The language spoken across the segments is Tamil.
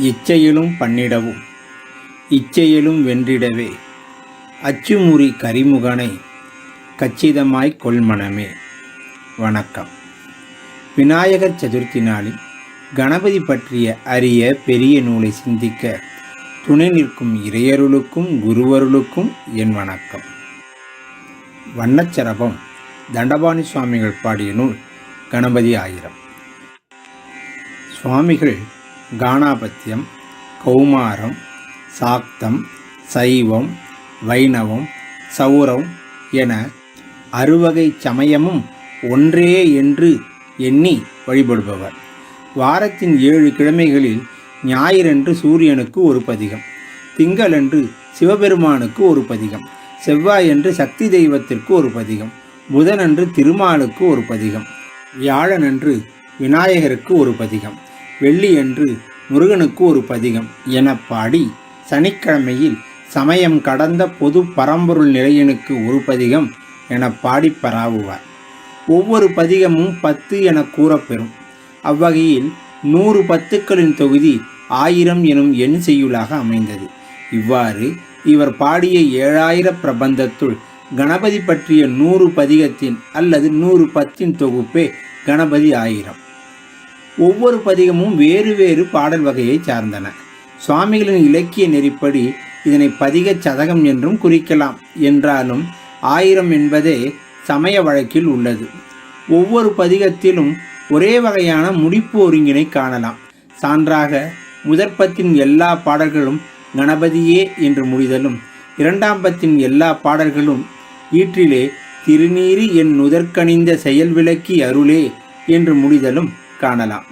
இச்சையிலும் பண்ணிடவும் இச்சையிலும் வென்றிடவே. அச்சுமுறி கரிமுகனை கச்சிதமாய் கொள்மனமே. வணக்கம். விநாயகர் சதுர்த்தி நாளில் கணபதி பற்றிய அரிய பெரிய நூலை சிந்திக்க துணை நிற்கும் இறையருளுக்கும் குருவருளுக்கும் என் வணக்கம். வண்ணச்சரபம் தண்டபாணி சுவாமிகள் பாடிய நூல் கணபதி ஆயிரம். சுவாமிகள் கானாபத்தியம் கௌமாரம் சாக்தம் சைவம் வைணவம் சௌரம் என அறுவகை சமயமும் ஒன்றே என்று எண்ணி வழிபடுபவர். வாரத்தின் ஏழு கிழமைகளில் ஞாயிறன்று சூரியனுக்கு ஒரு பதிகம் திங்களன்று சிவபெருமானுக்கு ஒரு பதிகம் செவ்வாயன்று சக்தி தெய்வத்திற்கு ஒரு பதிகம் புதனன்று திருமாலுக்கு ஒரு பதிகம் வியாழனன்று விநாயகருக்கு ஒரு பதிகம். வெள்ளியன்று முருகனுக்கு ஒரு பதிகம். என பாடி சனிக்கிழமையில் சமயம் கடந்த பொது பரம்பொருள் நிலையனுக்கு ஒரு பதிகம் என பாடி பராவுவார். ஒவ்வொரு பதிகமும் பத்து என கூறப்பெறும். அவ்வகையில் நூறு பத்துக்களின் தொகுதி ஆயிரம் எனும் எண் செய்யுளாக அமைந்தது. இவ்வாறு இவர் பாடிய ஏழாயிர பிரபந்தத்துள் கணபதி பற்றிய நூறு பதிகத்தின் அல்லது நூறு பத்தின் தொகுப்பே கணபதி ஆயிரம். ஒவ்வொரு பதிகமும் வேறு வேறு பாடல் வகையை சார்ந்தன. சுவாமிகளின் இலக்கிய நெறிப்படி இதனை பதிக சதகம் என்றும் குறிக்கலாம். என்றாலும் ஆயிரம் என்பதே சமய வழக்கில் உள்ளது. ஒவ்வொரு பதிகத்திலும் ஒரே வகையான முடிப்பு ஒருங்கினை காணலாம். சான்றாக முதற்பத்தின் எல்லா பாடல்களும் கணபதியே என்று முடிதலும் இரண்டாம் பத்தின் எல்லா பாடல்களும் ஈற்றிலே திருநீறு என் நுதற்கணிந்த செயல் விளக்கி அருளே என்று முடிதலும் காணலாம்.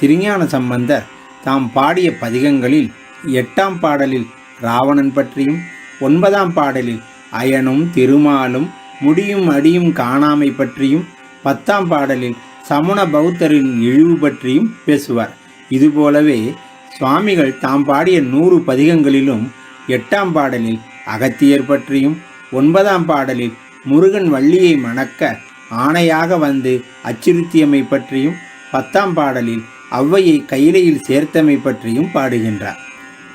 திருஞான சம்பந்தர் தாம் பாடிய பதிகங்களில் எட்டாம் பாடலில் ராவணன் பற்றியும் ஒன்பதாம் பாடலில் அயனும் திருமாலும் முடியும் அடியும் காணாமை பற்றியும் பத்தாம் பாடலில் சமண பௌத்தரின் இழிவு பற்றியும் பேசுவார். இதுபோலவே சுவாமிகள் தாம் பாடிய நூறு பதிகங்களிலும் எட்டாம் பாடலில் அகத்தியர் பற்றியும் ஒன்பதாம் பாடலில் முருகன் வள்ளியை மணக்க ஆணையாக வந்து அச்சுறுத்தியமை பற்றியும் பத்தாம் பாடலில் ஔவையை கையிலையில் சேர்த்தமை பற்றியும் பாடுகின்றார்.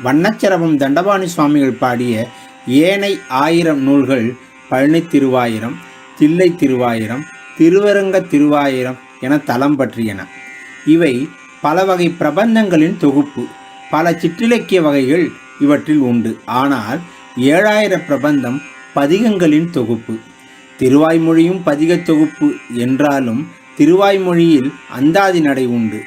வண்ணச்சரவம் தண்டபாணி சுவாமிகள் பாடிய ஏனை ஆயிரம் நூல்கள் பழனி திருவாயிரம் தில்லை திருவாயிரம் திருவரங்க திருவாயிரம் என தலம் பற்றியன. இவை பல வகை பிரபந்தங்களின் தொகுப்பு. பல சிற்றிலக்கிய வகைகள் இவற்றில் உண்டு. ஆனால் ஏழாயிர பிரபந்தம் பதிகங்களின் தொகுப்பு. திருவாய்மொழியும் பதிகத் தொகுப்பு என்றாலும் திருவாய்மொழியில் அந்தாதி நடை உண்டு.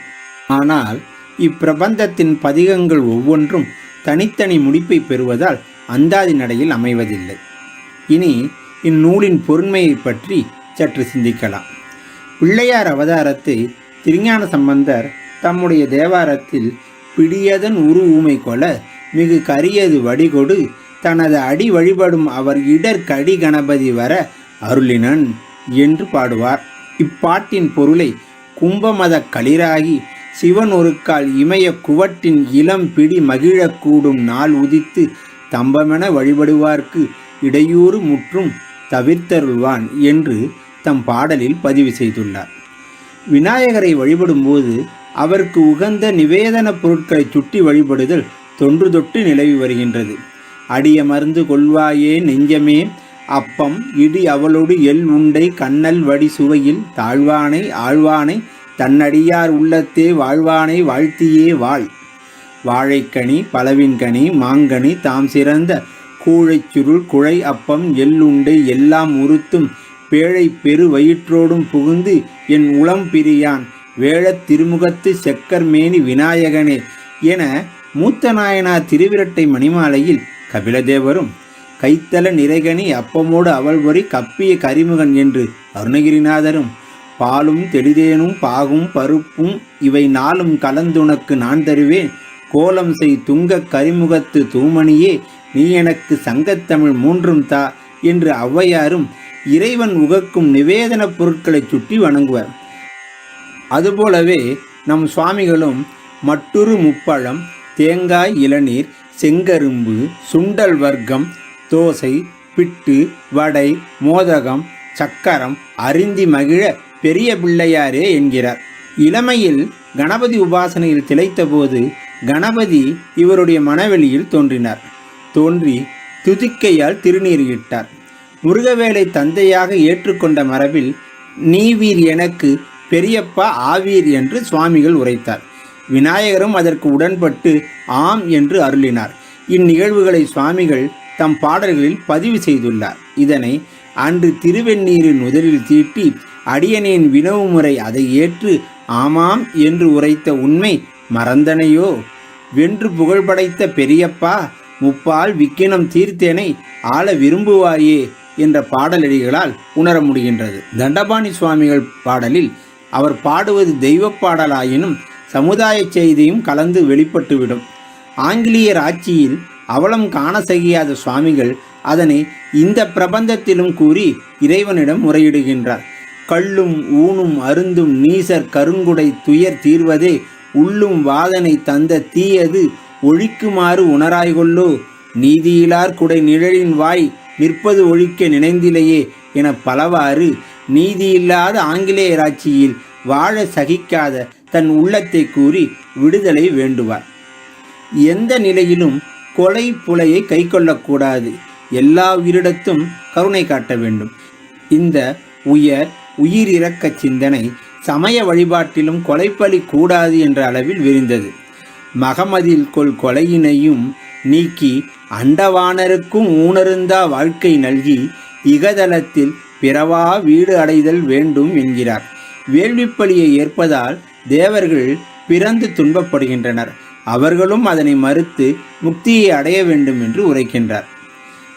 ஆனால் இப்பிரபந்தத்தின் பதிகங்கள் ஒவ்வொன்றும் தனித்தனி முடிப்பை பெறுவதால் அந்தாதி நடையில் அமைவதில்லை. இனி இந்நூலின் பொருண்மையை பற்றி சற்று சிந்திக்கலாம். பிள்ளையார் அவதாரத்தை திருஞான சம்பந்தர் தம்முடைய தேவாரத்தில் பிடியதன் உரு ஊமை கொல மிகு கரியது வடிகொடு தனது அடி வழிபடும் அவர் இடர் கடி கணபதி வர அருளினன் என்று பாடுவார். இப்பாட்டின் பொருளை கும்பமத களிராகி சிவன் ஒரு கால் இமய குவட்டின் இளம் பிடி மகிழக்கூடும் நாள் உதித்து தம்பமென வழிபடுவார்க்கு இடையூறு முற்றும் தவிர்த்தருள்வான் என்று தம் பாடலில் பதிவு செய்துள்ளார். விநாயகரை வழிபடும்போது அவருக்கு உகந்த நிவேதன பொருட்களை சுட்டி வழிபடுதல் தொன்று தொட்டு நிலவி வருகின்றது. அடிய மருந்து கொள்வாயே நெஞ்சமே அப்பம் இடி அவளோடு எல் உண்டை கண்ணல் வடி சுவையில் தாழ்வானை ஆழ்வானை தன்னடியார் உள்ளத்தே வாழ்வானை வாழ்த்தியே வாழ். வாழைக்கனி பலவின்கனி மாங்கனி தாம் சிறந்த கூழைச்சுருள் குழை அப்பம் எள்ளுண்டை எல்லாம் உறுத்தும் பேழை பெரு வயிற்றோடும் புகுந்து என் உளம் பிரியான் வேழத் திருமுகத்து செக்கர்மேனி விநாயகனே என மூத்த நாயனார் திருவிரட்டை மணிமாலையில் கபிலதேவரும் கைத்தல நிறைகனி அப்பமோடு அவள்வரி கப்பிய கரிமுகன் என்று அருணகிரிநாதரும் பாலும் தெளிதேனும் பாகும் பருப்பும் இவை நாளும் கலந்துனக்கு நான் தருவேன். கோலம் செய் துங்க கரிமுகத்து தூமணியே நீ எனக்கு சங்கத்தமிழ் மூன்றும் தா என்று ஔவையாரும் இறைவன் உகக்கும் நிவேதனப் பொருட்களை சுட்டி வணங்குவர். அதுபோலவே நம் சுவாமிகளும் மற்றொரு முப்பழம் தேங்காய் இளநீர் செங்கரும்பு சுண்டல் வர்க்கம் தோசை பிட்டு வடை மோதகம் சக்கரம் அருந்தி மகிழ பெரிய பிள்ளையாரே என்கிறார். இளமையில் கணபதி உபாசனையில் திளைத்தபோது கணபதி இவருடைய மனவெளியில் தோன்றினார். தோன்றி துதிக்கையால் திருநீறியிட்டார் முருகவேலை தந்தையாக ஏற்றுக்கொண்ட மரபில் நீவீர் எனக்கு பெரியப்பா ஆவீர் என்று சுவாமிகள் உரைத்தார். விநாயகரும் அதற்கு உடன்பட்டு ஆம் என்று அருளினார். இந்நிகழ்வுகளை சுவாமிகள் தம் பாடல்களில் பதிவு செய்துள்ளார். இதனை அன்று திருவெண்ணீரின் முதலில் தீட்டி அடியனின் வினவு முறை அதை ஏற்று ஆமாம் என்று உரைத்த உண்மை மறந்தனையோ? வென்று புகழ் படைத்த பெரியப்பா முப்பால் விக்கினம் தீர்த்தேனை ஆள விரும்புவாயே என்ற பாடலடிகளால் உணர முடிகின்றது. தண்டபாணி சுவாமிகள் பாடலில் அவர் பாடுவது தெய்வ பாடலாயினும் சமுதாய செய்தியும் கலந்து வெளிப்பட்டுவிடும். ஆங்கிலேயர் ஆட்சியில் அவலம் காண செய்யாத சுவாமிகள் அதனை இந்த பிரபந்தத்திலும் கூறி இறைவனிடம் முறையிடுகின்றார். கள்ளும் ஊனும் அருந்தும் நீசர் கருங்குடை துயர் தீர்வதே உள்ளும் வாதனை தந்த தீயது. ஒழிக்குமாறு உணராய்கொள்ளோ நீதியிலார் குடை நிழலின் வாய் நிற்பது ஒழிக்க நினைந்திலையே என பலவாறு நீதியில்லாத ஆங்கிலேயர் ஆட்சியில் வாழ சகிக்காத தன் உள்ளத்தை கூறி விடுதலை வேண்டுவார். எந்த நிலையிலும் கொலை புலையை கை கொள்ளக்கூடாது எல்லா உயிரிடத்தும் கருணை காட்ட வேண்டும். இந்த உயர் உயிர் இறக்க சிந்தனை சமய வழிபாட்டிலும் கொலைப்பலி கூடாது என்ற அளவில் விரிந்தது. மகமதில் கொள் கொலையினையும் நீக்கி அண்டவானருக்கும் ஊனருந்தா வாழ்க்கை நல்கி இகதளத்தில் பிறவா வீடு அடைதல் வேண்டும் என்கிறார். வேள்விப்பலியை ஏற்பதால் தேவர்கள் பிறந்து துன்பப்படுகின்றனர். அவர்களும் அதனை மறுத்து முக்தியை அடைய வேண்டும் என்று உரைக்கின்றார்.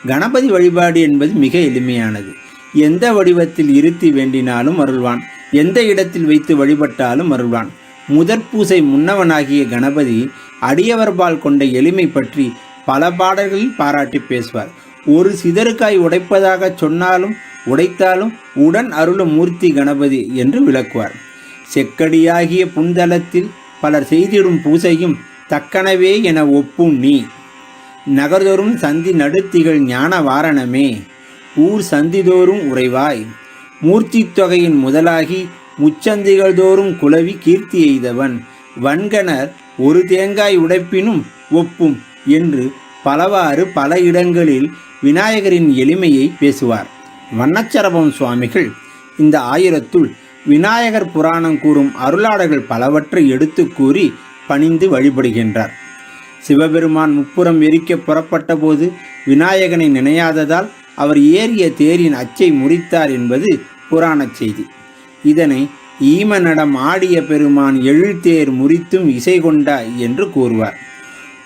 கணபதி வழிபாடு என்பது மிக எளிமையானது. எந்த வடிவத்தில் இருத்தி வேண்டினாலும் அருள்வான். எந்த இடத்தில் வைத்து வழிபட்டாலும் அருள்வான். முதற் பூசை முன்னவனாகிய கணபதி அடியவர்பால் கொண்ட எளிமை பற்றி பல பாடல்களில் பாராட்டி பேசுவார். ஒரு சிதறுக்காய் உடைப்பதாக சொன்னாலும் உடைத்தாலும் உடன் அருளும் மூர்த்தி கணபதி என்று விளக்குவார். செக்கடியாகிய புந்தளத்தில் பலர் செய்திடும் பூசையும் தக்கனவே என ஒப்பும் நீ. நகர்தோறும் சந்தி நடுத்திகள் ஞான வாரணமே ஊர் சந்திதோறும் உறைவாய். மூர்த்தி தொகையின் முதலாகி முச்சந்திகள் தோறும் குலவி கீர்த்தி எய்தவன். வன்கணர் ஒரு தேங்காய் உடைப்பினும் ஒப்பும் என்று பலவாறு பல இடங்களில் விநாயகரின் எளிமையை பேசுவார். வண்ணச்சரபம் சுவாமிகள் இந்த ஆயிரத்துள் விநாயகர் புராணம் கூறும் அருளாடல்கள் பலவற்றை எடுத்து கூறி பணிந்து வழிபடுகின்றார். சிவபெருமான் முப்புறம் எரிக்க புறப்பட்ட போது விநாயகனை நினையாததால் அவர் ஏறிய தேரின் அச்சை முறித்தார் என்பது புராணச் செய்தி. இதனை ஈமநடம் ஆடிய பெருமான் எழுத்தேர் முறித்தும் இசை கொண்டாய் என்று கூறுவார்.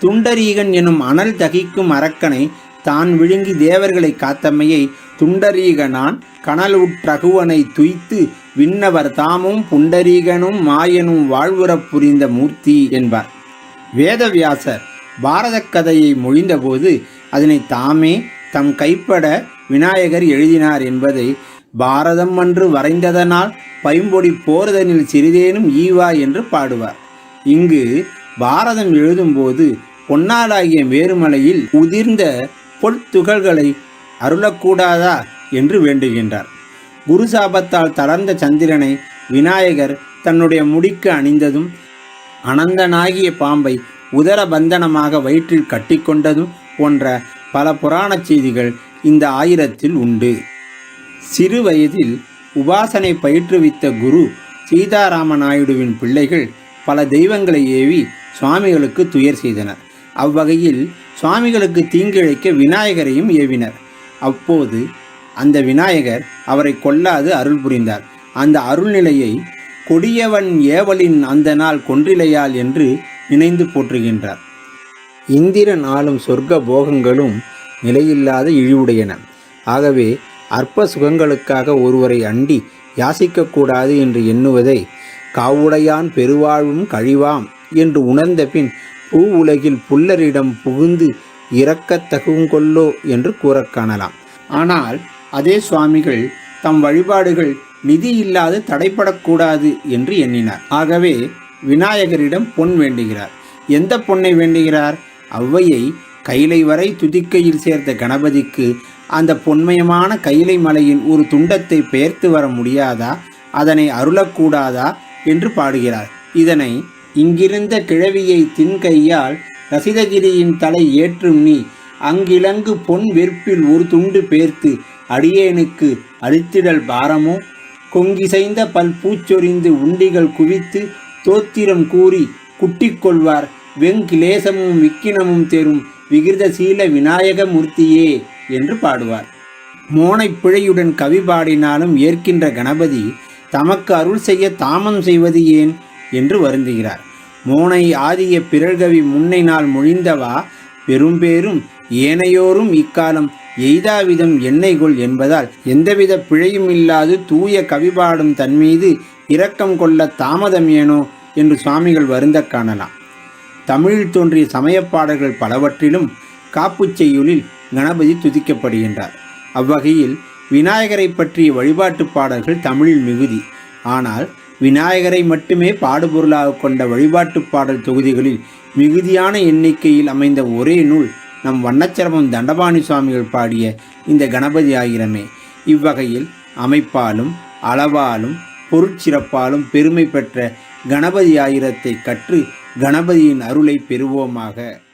துண்டரீகன் எனும் அனல் தகிக்கும் அரக்கனை தான் விழுங்கி தேவர்களை காத்தமையை துண்டரீகனான் கனலுற்றகுவனை துய்த்து விண்ணவர் தாமும் புண்டரீகனும் மாயனும் வாழ்வுறப் புரிந்த மூர்த்தி என்பார். வேதவியாசர் பாரதக் கதையை மொழிந்தபோது அதனை தாமே தம் கைப்பட விநாயகர் எழுதினார் என்பதை பாரதம் அன்று வரைந்ததனால் பைம்பொடி போர்தனில் சிறிதேனும் ஈவா என்று பாடுவார். இங்கு பாரதம் எழுதும்போது பொன்னாலாகிய மேருமலையில் உதிர்ந்த பொற்துகள்களை அருளக்கூடாதா என்று வேண்டுகின்றார். குரு சாபத்தால் தளர்ந்த சந்திரனை விநாயகர் தன்னுடைய முடிக்கு அணிந்ததும் அனந்தனாகிய பாம்பை உதர பந்தனமாக வயிற்றில் கட்டிக்கொண்டதும் போன்ற பல புராணச் செய்திகள் இந்த ஆயிரத்தில் உண்டு. சிறு வயதில் உபாசனை பயிற்றுவித்த குரு சீதாராம நாயுடுவின் பிள்ளைகள் பல தெய்வங்களை ஏவி சுவாமிகளுக்கு துயர் செய்தனர். அவ்வகையில் சுவாமிகளுக்கு தீங்கிழைக்க விநாயகரையும் ஏவினர். அப்போது அந்த விநாயகர் அவரை கொல்லாது அருள் புரிந்தார். அந்த அருள்நிலையை கொடியவன் ஏவலின் அந்த நாள் கொன்றிலையால் என்று நினைந்து போற்றுகின்றார். இந்திரன் ஆளும் சொர்க்க போகங்களும் நிலையில்லாத இழிவுடையன. ஆகவே அற்ப சுகங்களுக்காக ஒருவரை அண்டி யாசிக்கக்கூடாது என்று எண்ணுவதை காவுடையான் பெருவாழ்வும் கழிவாம் என்று உணர்ந்த பின் பூ உலகில் புல்லரிடம் புகுந்து இறக்கத் தகுங்கொள்ளோ என்று கூற காணலாம். ஆனால் அதே சுவாமிகள் தம் வழிபாடுகள் நிதி இல்லாது தடைப்படக்கூடாது என்று எண்ணினார். ஆகவே விநாயகரிடம் பொன் வேண்டுகிறார். எந்த பொன்னை வேண்டுகிறார்? ஔவையை கைலை வரை துதிக்கையில் சேர்த்த கணபதிக்கு அந்த பொன்மயமான கைலை மலையின் ஒரு துண்டத்தை பெயர்த்து வர முடியாதா? அதனை அருளக்கூடாதா? என்று பாடுகிறார். இதனை இங்கிருந்த கிழவியை தின்கையால் ரசிதகிரியின் தலை ஏற்றும் நீ. அங்கிலங்கு பொன் வெற்பில் ஒரு துண்டு பேர்த்து அடியேனுக்கு அளித்திடல் பாரமோ? கொங்கிசைந்த பல் பூச்சொரிந்து உண்டிகள் குவித்து தோத்திரம் கூறி குட்டி கொள்வார். வெங்கிலேசமும் விக்கினமும் தேரும் விகிருதசீல விநாயக மூர்த்தியே என்று பாடுவார். மோனைப் பிழையுடன் கவி பாடினாலும் ஏற்கின்ற கணபதி தமக்கு அருள் செய்ய தாமம் செய்வது ஏன்? என்று வருந்துகிறார். மோனை ஆதிய பிறழ்கவி முன்னை நாள் மொழிந்தவா? பெரும்பேரும் ஏனையோரும் இக்காலம் எய்தாவிதம் எண்ணெய்கொள் என்பதால் எந்தவித பிழையும் இல்லாது தூய கவிபாடும் தன்மீது இரக்கம் கொள்ள தாமதம் ஏனோ என்று சுவாமிகள் வருந்த காணலாம். தமிழில் தோன்றிய சமயப் பாடல்கள் பலவற்றிலும் காப்புச் செய்யுளில் கணபதி துதிக்கப்படுகின்றார். அவ்வகையில் விநாயகரை பற்றிய வழிபாட்டுப் பாடல்கள் தமிழில் மிகுதி. ஆனால் விநாயகரை மட்டுமே பாடுபொருளாக கொண்ட வழிபாட்டுப் பாடல் தொகுதிகளில் மிகுதியான எண்ணிக்கையில் அமைந்த ஒரே நூல் நம் வண்ணச்சிரமம் தண்டபாணி சுவாமிகள் பாடிய இந்த கணபதி ஆயிரமே. இவ்வகையில் அமைப்பாலும் அளவாலும் பொருட்சிறப்பாலும் பெருமை பெற்ற கணபதி ஆயிரத்தை கற்று கணபதியின் அருளை பெறுவோமாக.